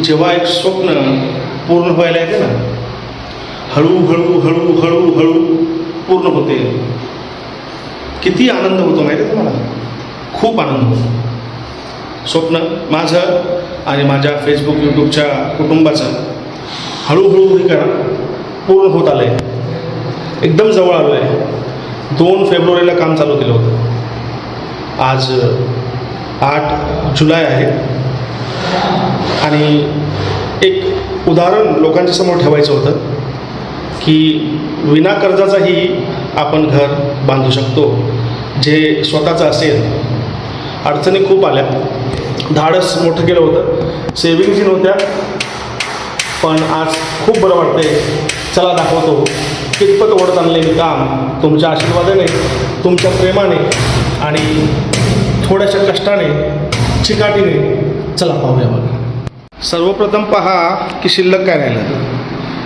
जेव्हा एक स्वप्न पूर्ण व्हायला येते ना हळूहळू हळू हळू हळू पूर्ण होते. किती आनंद होतो माहिती आहे तुम्हाला? खूप आनंद होतो. स्वप्न माझं आणि माझ्या फेसबुक यूट्यूबच्या कुटुंबाचं हळूहळू हे करा पूर्ण होत आलं आहे एकदम जवळ आलो आहे दोन फेब्रुवारीला काम चालू केलं होतं. आज आठ जुलै आहे. आणि एक उदाहरण लोकांच्या समोर ठेवायचं होतं की विना कर्जाचाही आपण घर बांधू शकतो. जे स्वतःचं असेल अडचणी खूप आल्या. धाडस मोठं केलं होतं. सेविंग्सही नव्हत्या. पण आज खूप बरं वाटतंय. चला दाखवतो. कितपत ओढत आणले मी काम. तुमच्या आशीर्वादाने तुमच्या प्रेमाने आणि थोड्याशा कष्टाने चिकाटीने चला पाहूया बघा. सर्वप्रथम पहा की शिल्लक काय राहिलं.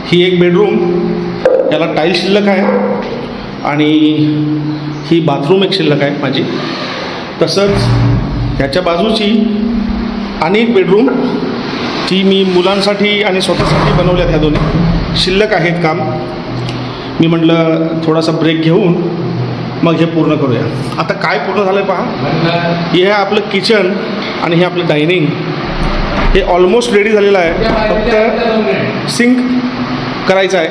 ही एक बेडरूम याला टाईल शिल्लक आहे आणि ही बाथरूम एक शिल्लक आहे माझी. तसंच ह्याच्या बाजूची आणि एक बेडरूम ती मी मुलांसाठी आणि स्वतःसाठी बनवल्यात ह्या दोन्ही शिल्लक आहेत काम. मी म्हटलं थोडासा ब्रेक घेऊन मग हे पूर्ण करूया. आता काय पूर्ण झालं आहे पहा. हे आपलं किचन आणि हे आपलं डायनिंग हे ऑलमोस्ट रेडी झालेलं आहे. फक्त सिंक करायचं आहे.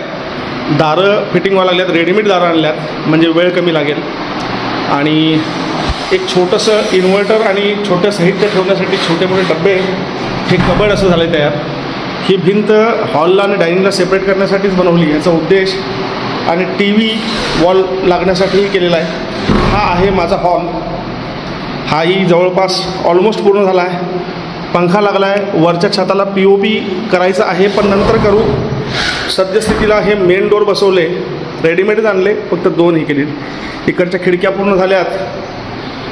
दारं फिटिंग व्हायला लागल्यात रेडीमेड दारं आणल्यात. म्हणजे वेळ कमी लागेल. आणि एक छोटंसं इन्व्हर्टर आणि छोटं साहित्य ठेवण्यासाठी छोटे मोठे डबे हे कबड असं झालं आहे तयार. ही भिंत हॉलला आणि डायनिंगला सेपरेट करण्यासाठीच बनवली. याचा उद्देश आणि टी व्ही वॉल लागण्यासाठीही केलेला आहे. हा आहे माझा हॉल हाही जवळपास ऑलमोस्ट पूर्ण झाला आहे. पंखा लागला आहे वरच्या छताला पी ओ पी करायचं आहे पण नंतर करू. सद्यस्थितीला हे मेन डोर बसवले रेडीमेडच आणले फक्त दोन हे केली इकडच्या खिडक्या पूर्ण झाल्यात.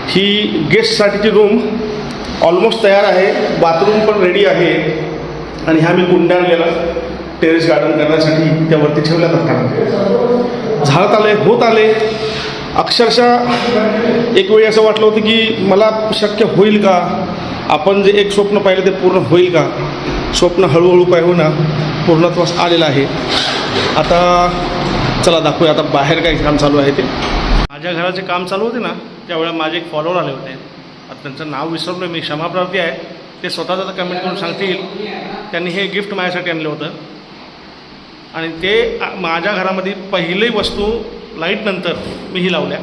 ही गेस्टसाठीची रूम ऑलमोस्ट तयार आहे बाथरूम पण रेडी आहे. आणि ह्या मी कुंड्या आणलेला टेरेस गार्डन करण्यासाठी त्यावरती ठेवल्या जातात झाडत आले होत आले. अक्षरशः एक वेळी असं वाटलं होतं की मला शक्य होईल का? आपण जे एक स्वप्न पाहिलं ते पूर्ण होईल का? स्वप्न हळूहळू काय होईना पूर्णत्वास आलेलं आहे. आता चला दाखवूया आता बाहेर काय काम चालू आहे ते. माझ्या घराचे काम चालू होते ना त्यावेळेला माझे एक फॉलोअर आले होते. आता त्यांचं नाव विसरलो मी क्षमाप्रार्थी आहे. ते स्वतःच आता कमेंट करून सांगतील. त्यांनी हे गिफ्ट माझ्यासाठी आणलं होतं. आणि ते माझ्या घरामध्ये पहिली वस्तू लाईटनंतर मीही लावल्या.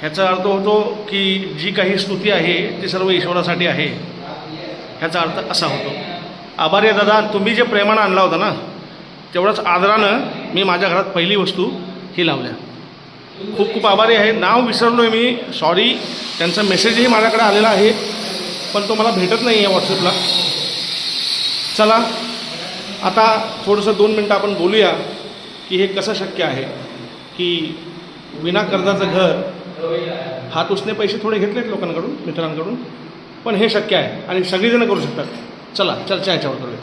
ह्याचा अर्थ होतो की जी काही स्तुती आहे ती सर्व ईश्वरासाठी आहे. ह्याचा अर्थ असा होतो. आभारी आहे दादा तुम्ही जे प्रेमानं आणला होता ना तेवढंच आदरानं मी माझ्या घरात पहिली वस्तू ही लावल्या. खूप खूप आभारी आहे. नाव विसरलो आहे मी. सॉरी त्यांचा मेसेजही माझ्याकडे आलेला आहे. पण तो मला भेटत नाही आहे व्हॉट्सअपला चला आता थोडंसं दोन मिनटं आपण बोलूया की हे कसं शक्य आहे. की विना कर्जाचं घर हात उसने पैसे थोडे घेतलेत लोकांकडून मित्रांकडून पण हे शक्य आहे आणि सगळीजणं करू शकतात. चला चर्चा याच्यावर करूया.